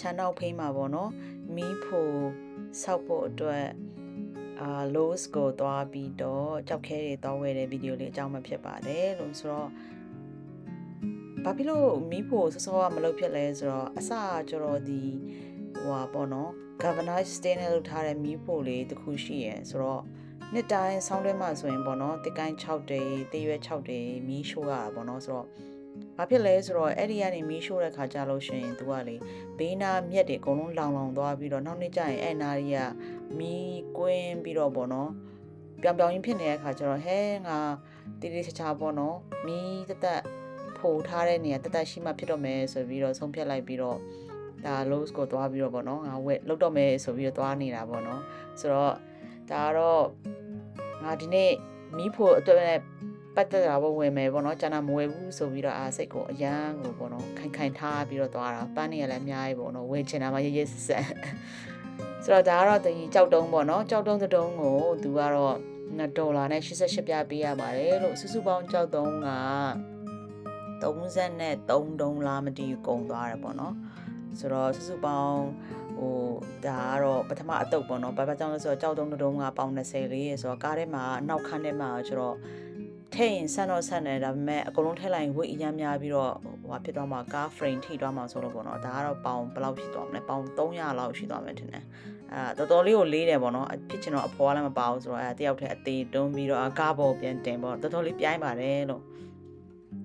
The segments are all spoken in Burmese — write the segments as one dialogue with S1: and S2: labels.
S1: ခြံနောက်ဖိမှာပေါ့နော်မီးဖိုဆောက်ဖို့အတွက်အာ Lowe's ကိုသွားပြီးတော့ကြောက်ခဲတွေသွားဝယ်တဲ့ဗီဒီယိုလေးအကြောင်းမှဖြစ်ပါတယ်လို့ဆိုတော့ဘာဖြစ်လို့မီးဖိုစောစောကမလုပ်ဖြစ်လဲဆိုတော့အစကျတော့ဒီဟိုပါပေါ့နော် galvanized steel နဲ့လုပ်ထားတဲ့မီးဖိုလေးတစ်ခုရှိရယ်ဆိုတော့နှစ်တိုင်းဆောင်းတွဲမှာဆိုရင်ပေါ့နော်တစ်ကိုင်း6တေးတေးရွက်6တေးမီးရှို့ရတာပေါ့နော်ဆိုတော့ ဘာဖြစ်လဲဆိုတော့အဲ့ဒီကနေမီးရှို့တဲ့ခါကြလို့ရှိရင်သူကလေဘေးနာမြက်တွေအကုန်လုံးလောင်လောင်သွားပြီးတော့နောက်နေ့ကျရင်အဲ့နာရီကမီးကွင်းပြီးတော့ပေါ့နော်ပြောင်ပြောင်ရင်းဖြစ်နေတဲ့ခါကျတော့ဟဲငါတီတီချာချာပေါ့နော်မီးတက်တက်ဖိုထားတဲ့နေရာတက်တက်ရှိမှဖြစ်တော့မယ်ဆိုပြီးတော့ဆုံးဖြတ်လိုက်ပြီးတော့ဒါ Lowe's ကိုသွားပြီးတော့ပေါ့နော်ငါဝက်လောက်တော့မယ်ဆိုပြီးတော့သွားနေတာပေါ့နော်ဆိုတော့ဒါကတော့ငါဒီနေ့မီးဖိုအတွက်နဲ့ ပတ်သက်တာပေါ့ဝင်မယ်ပေါ့နော်ကျန်တာမဝယ်ဘူးဆိုပြီးတော့အာစိတ်ကိုအရန်ကိုပေါ့နော်ခိုင်ခိုင်ထားပြီးတော့သွားတာပန်းနေရလည်းအများကြီးပေါ့နော်ဝယ်ချင်တာမှရရဆက်ဆက်ဆိုတော့ဒါကတော့တကြီးကြောက်တုံးပေါ့နော်ကြောက်တုံးတုံးကိုသူကတော့ဒေါ်လာနဲ့88ပြပေးရပါတယ်လို့စုစုပေါင်းကြောက်တုံးက33တုံးလားမတည်ကုန်သွားတယ်ပေါ့နော်ဆိုတော့စုစုပေါင်းဟိုဒါကတော့ပထမအတုပ်ပေါ့နော်ဘာဘာကြောင့်လဲဆိုတော့ကြောက်တုံးတုံးကပေါင်20လေးဆိုတော့ကားထဲမှာနောက်ခန်းထဲမှာကျတော့ ထည့်ရင်ဆန်တော့ဆန်တယ်ဒါပေမဲ့အကုန်လုံးထည့်လိုက်ရင်ဝိတ်အများများပြီးတော့ဟိုဟာဖြစ်သွားမှာကား frame ထိသွားမှာဆိုလို့ပေါ့နော်ဒါကတော့ပေါင်ဘယ်လောက်ရှိသွားမလဲပေါင်300လောက်ရှိသွားမယ်ထင်တယ်အဲတော်တော်လေးကိုလေးတယ်ပေါ့နော်ဖြစ်ချင်တော့အဖော်လည်းမပါဘူးဆိုတော့အဲတယောက်တည်းအသေးတွန်းပြီးတော့အကားပေါ်ပြန်တင်ပေါ့တော်တော်လေးပြိုင်းပါတယ်လို့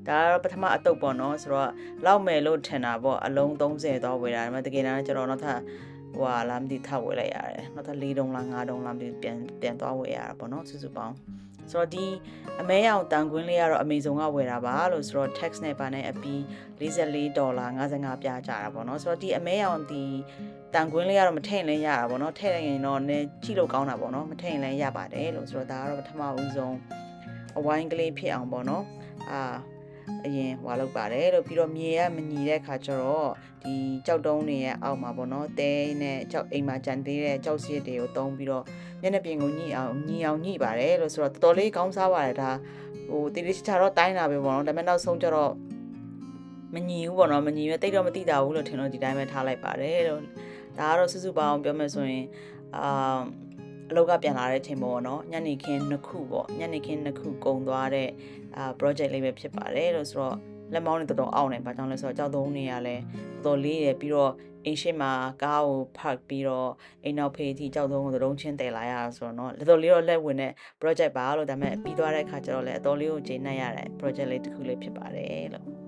S1: ဒါကတော့ပထမအတုပ်ပေါ့နော်ဆိုတော့လောက်မယ်လို့ထင်တာပေါ့အလုံး30တော့ဝယ်တာဒါပေမဲ့တကယ်တမ်းကျတော့နောက်ထပ် ဟိုဟာလာမသိထပ်ဝယ်လိုက်ရတယ်နောက်ထပ်၄တုံးလား၅တုံးလားမသိပြန်ပြန်သွားဝယ်ရတာပေါ့နော်စုစုပေါင်းဆိုတော့ဒီအမဲရောင်တန်ကွင်းလေးကတော့ Amazon ကဝယ်တာပါလို့ဆိုတော့ tax နဲ့ပါနဲ့အပီ44ဒေါ်လာ55ပြားကြတာပေါ့နော်ဆိုတော့ဒီအမဲရောင်ဒီတန်ကွင်းလေးကတော့မထည့်ရင်လည်းရတာပေါ့နော်ထည့်လိုက်ရင်တော့နည်းကြည့်လို့ကောင်းတာပေါ့နော်မထည့်ရင်လည်းရပါတယ်လို့ဆိုတော့ဒါကတော့ပထမဦးဆုံးအဝိုင်းကလေးဖြစ်အောင်ပေါ့နော်အာ အရင်ဟွာလောက်ပါတယ်လို့ပြီးတော့မြေကမညီတဲ့ခါကျတော့ဒီကြောက်တုံးတွေရဲ့အောက်မှာပေါ့နော်တဲနဲ့ကြောက်အိမ်မှာကြံသေးတဲ့ကြောက်စရစ်တွေကိုတုံးပြီးတော့မျက်နှာပြင်ကိုညှိအောင်ညှိအောင်ညှိပါတယ်လို့ဆိုတော့တော်တော်လေးကောင်းစားပါတယ်ဒါဟိုတီတီချာတော့တိုင်းတာပဲပေါ့နော်ဒါပေမဲ့နောက်ဆုံးကျတော့မညီဘူးပေါ့နော်မညီပဲတိတ်တော့မတိတာဘူးလို့ထင်လို့ဒီတိုင်းပဲထားလိုက်ပါတယ်လို့ဒါကတော့စုစုပေါင်းပြောမယ်ဆိုရင်အာ အလောက်ကပြန်လာတဲ့အချိန်ပေါ့နော်ညနေခင်းနှစ်ခုပေါ့ညနေခင်းနှစ်ခုကုံသွားတဲ့အာ project လေးပဲဖြစ်ပါတယ်လို့ဆိုတော့လက်မောင်းတွေတော်တော်အောင့်နေဘာကြောင့်လဲဆိုတော့ကြောက်သုံးနေရလဲတော်တော်လေးရယ်ပြီးတော့အိမ်ရှိမှာကားကို park ပြီးတော့အိမ်နောက်ဖေးအထိကြောက်သုံးကိုသတုံးချင်းတည်လာရတာဆိုတော့เนาะတော်တော်လေးတော့လက်ဝင်တဲ့ project ပါလို့ဒါပေမဲ့ပြီးသွားတဲ့အခါကျတော့လည်းအတော်လေးကိုဂျင်းနှက်ရတဲ့ project လေးတစ်ခုလေးဖြစ်ပါတယ်လို့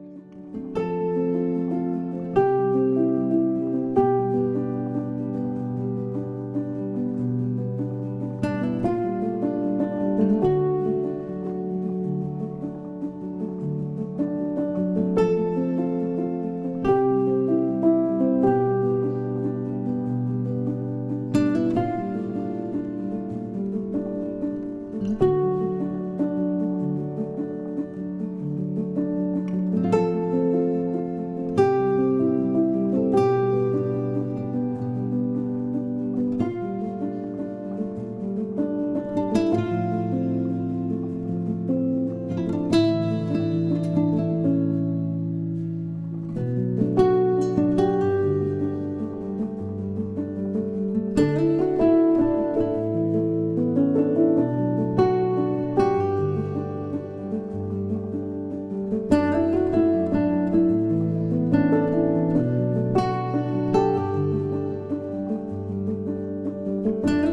S2: ဟ